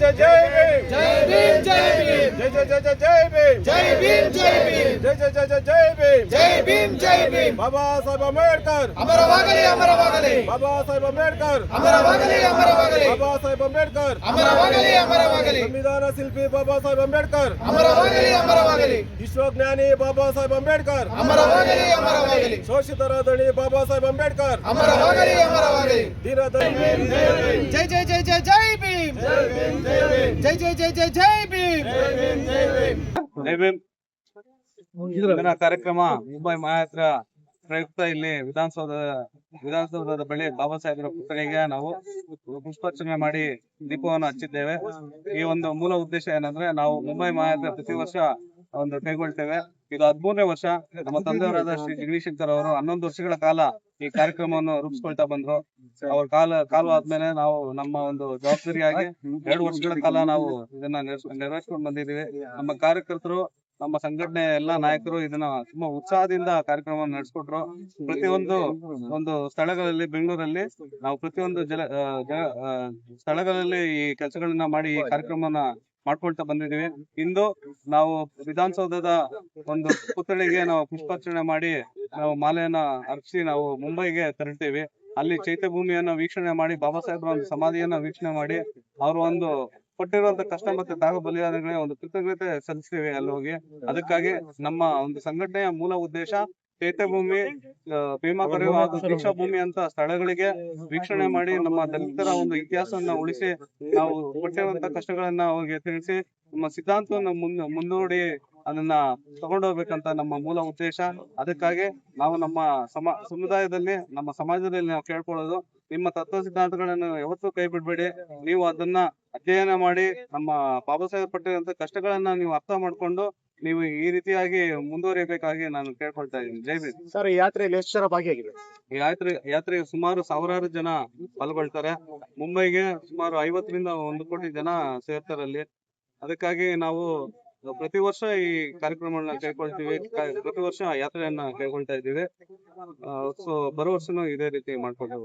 जय जय भीम जय भीम जय भीम जय जय जय जय भीम जय भीम जय भीम जय जय जय जय जय भीम जय भीम जय भीम बाबा साहेब अंबेडकर ಅಮರವಾಗಲಿ ಅಮರವಾಗಲಿ बाबा साहेब अंबेडकर ಅಮರವಾಗಲಿ ಅಮರವಾಗಲಿ बाबा साहेब अंबेडकर ಅಮರವಾಗಲಿ ಅಮರವಾಗಲಿ संविधान शिल्पी बाबा साहेब अंबेडकर ಅಮರವಾಗಲಿ ಅಮರವಾಗಲಿ ವಿಶ್ವಜ್ಞಾನಿ ಬಾಬಾ ಸಾಹೇಬ್ ಅಂಬೇಡ್ಕರ್ ಅಮರವಾಗಲಿ ಅಮರವಾಗಲಿ ಶೋಷಿತರ ದಣಿ ಬಾಬಾ ಸಾಹೇಬ್ ಅಂಬೇಡ್ಕರ್ ಅಮರವಾಗಲಿ ಅಮರವಾಗಲಿ ದೀನದಯಾಳ್ ಜೈ ಜೈ ಜೈ ಜೈ ಜೈ ಭೀಮ್ ಜೈ ಜೈ ಜೈ ಜೈ ಜೈ ಭೀಮ್. ಜೈ ಭೀಮ್ ಇಂದಿನ ಕಾರ್ಯಕ್ರಮ ಮುಂಬೈ ಮಹಾತ್ರ ಪ್ರಯುಕ್ತ ಇಲ್ಲಿ ವಿಧಾನಸೌಧ ವಿಧಾನಸೌಧದ ಬಳಿ ಬಾಬಾ ಸಾಹೇಬರ ಪುತ್ಥಳಿಗೆ ನಾವು ಪುಷ್ಪಾರ್ಚನೆ ಮಾಡಿ ದೀಪವನ್ನು ಹಚ್ಚಿದ್ದೇವೆ. ಈ ಒಂದು ಮೂಲ ಉದ್ದೇಶ ಏನಂದ್ರೆ ನಾವು ಮುಂಬೈ ಮಹಾತ್ರ ಪ್ರತಿ ವರ್ಷ ಒಂದು ಕೈಗೊಳ್ತೇವೆ. ಇದು ಹದಿಮೂರನೇ ವರ್ಷ ನಮ್ಮ ತಂದೆಯವರಾದ ಶ್ರೀ ಜಗದೀಶ್ ಶಂಕರ್ ಅವರು ಹನ್ನೊಂದು ವರ್ಷಗಳ ಕಾಲ ಈ ಕಾರ್ಯಕ್ರಮವನ್ನು ರೂಪಿಸ್ಕೊಳ್ತಾ ಬಂದ್ರು. ಅವ್ರ ಕಾಲ ಕಾಲ ಆದ್ಮೇಲೆ ನಾವು ನಮ್ಮ ಒಂದು ಜವಾಬ್ದಾರಿಯಾಗಿ ಎರಡು ವರ್ಷಗಳ ಕಾಲ ನಾವು ಇದನ್ನ ನಿರ್ವಹಿಸ್ಕೊಂಡು ಬಂದಿದ್ದೀವಿ. ನಮ್ಮ ಕಾರ್ಯಕರ್ತರು ನಮ್ಮ ಸಂಘಟನೆ ಎಲ್ಲಾ ನಾಯಕರು ಇದನ್ನ ತುಂಬಾ ಉತ್ಸಾಹದಿಂದ ಕಾರ್ಯಕ್ರಮ ನಡೆಸ್ಕೊಟ್ರು. ಪ್ರತಿಯೊಂದು ಒಂದು ಸ್ಥಳಗಳಲ್ಲಿ ಬೆಂಗಳೂರಲ್ಲಿ ನಾವು ಪ್ರತಿಯೊಂದು ಜಲ ಸ್ಥಳಗಳಲ್ಲಿ ಈ ಕೆಲಸಗಳನ್ನ ಮಾಡಿ ಈ ಕಾರ್ಯಕ್ರಮವನ್ನ ಮಾಡ್ಕೊಳ್ತಾ ಬಂದಿದ್ದೀವಿ. ಇಂದು ನಾವು ವಿಧಾನಸೌಧದ ಒಂದು ಪುತ್ಥಳಿಗೆ ನಾವು ಪುಷ್ಪಾರ್ಚನೆ ಮಾಡಿ ನಾವು ಮಾಲೆಯನ್ನ ಅರ್ಪಿಸಿ ನಾವು ಮುಂಬೈಗೆ ತೆರಳ್ತೀವಿ. ಅಲ್ಲಿ ಚೈತ್ಯ ಭೂಮಿಯನ್ನ ವೀಕ್ಷಣೆ ಮಾಡಿ ಬಾಬಾ ಸಾಹೇಬ್ರ ಒಂದು ಸಮಾಧಿಯನ್ನ ವೀಕ್ಷಣೆ ಮಾಡಿ ಅವರು ಒಂದು ಕೊಟ್ಟಿರುವಂತ ಕಷ್ಟ ಮತ್ತೆ ತ್ಯಾಗ ಬಲಿದಾನಗಳಿಗೆ ಒಂದು ಕೃತಜ್ಞತೆ ಸಲ್ಲಿಸ್ತೀವಿ ಅಲ್ಲಿ ಹೋಗಿ. ಅದಕ್ಕಾಗಿ ನಮ್ಮ ಒಂದು ಸಂಘಟನೆಯ ಮೂಲ ಉದ್ದೇಶ ಚೈತ್ಯ ಭೂಮಿ ಆ, ಭೀಮಾ ಕೊರೆಯುವ ಹಾಗೂ ದೀಕ್ಷಾ ಭೂಮಿ ಅಂತ ಸ್ಥಳಗಳಿಗೆ ವೀಕ್ಷಣೆ ಮಾಡಿ ನಮ್ಮ ದಲಿತರ ಒಂದು ಇತಿಹಾಸವನ್ನ ಉಳಿಸಿ ನಾವು ಕೊಟ್ಟಿರುವಂತ ಕಷ್ಟಗಳನ್ನ ಅವ್ರಿಗೆ ತಿಳಿಸಿ ನಮ್ಮ ಸಿದ್ಧಾಂತವನ್ನ ಮುಂದ ಮುಂದೂಡಿ ಅದನ್ನ ತಗೊಂಡೋಗ್ಬೇಕಂತ ನಮ್ಮ ಮೂಲ ಉದ್ದೇಶ. ಅದಕ್ಕಾಗಿ ನಾವು ನಮ್ಮ ಸಮ ಸಮುದಾಯದಲ್ಲಿ ನಮ್ಮ ಸಮಾಜದಲ್ಲಿ ನಾವು ಕೇಳ್ಕೊಳ್ಳೋದು ನಿಮ್ಮ ತತ್ವ ಸಿದ್ಧಾಂತಗಳನ್ನು ಯಾವತ್ತೂ ಕೈ ಬಿಡ್ಬೇಡಿ ನೀವು ಅದನ್ನ ಅಧ್ಯಯನ ಮಾಡಿ ನಮ್ಮ ಬಾಬಾ ಸಾಹೇಬ್ ಪಟ್ಟಿರುವಂತ ಕಷ್ಟಗಳನ್ನ ನೀವು ಅರ್ಥ ಮಾಡ್ಕೊಂಡು ನೀವು ಈ ರೀತಿಯಾಗಿ ಮುಂದುವರಿಯಬೇಕಾಗಿ ನಾನು ಕೇಳ್ಕೊಳ್ತಾ ಇದ್ದೀನಿ. ಜೈ ಭೀಮ್. ಸರ್ ಈ ಯಾತ್ರೆಯಲ್ಲಿ ಎಷ್ಟು ಜನ ಭಾಗಿಯಾಗಿದೆ ಈ ಯಾತ್ರೆ ಯಾತ್ರೆಗೆ ಸುಮಾರು ಸಾವಿರಾರು ಜನ ಪಾಲ್ಗೊಳ್ತಾರೆ. ಮುಂಬೈಗೆ ಸುಮಾರು ಐವತ್ತರಿಂದ ಒಂದು ಕೋಟಿ ಜನ ಸೇರ್ತಾರೆ ಅಲ್ಲಿ. ಅದಕ್ಕಾಗಿ ನಾವು ಪ್ರತಿ ವರ್ಷ ಈ ಕಾರ್ಯಕ್ರಮಗಳನ್ನ ಕೇಳ್ಕೊಳ್ತೀವಿ. ಪ್ರತಿ ವರ್ಷ ಯಾತ್ರೆಯನ್ನ ಕೇಳ್ಕೊಳ್ತಾ ಇದ್ದೀವಿ. ಸೊ ಬರೋ ವರ್ಷನೂ ಇದೇ ರೀತಿ ಮಾಡ್ಕೊಂಡು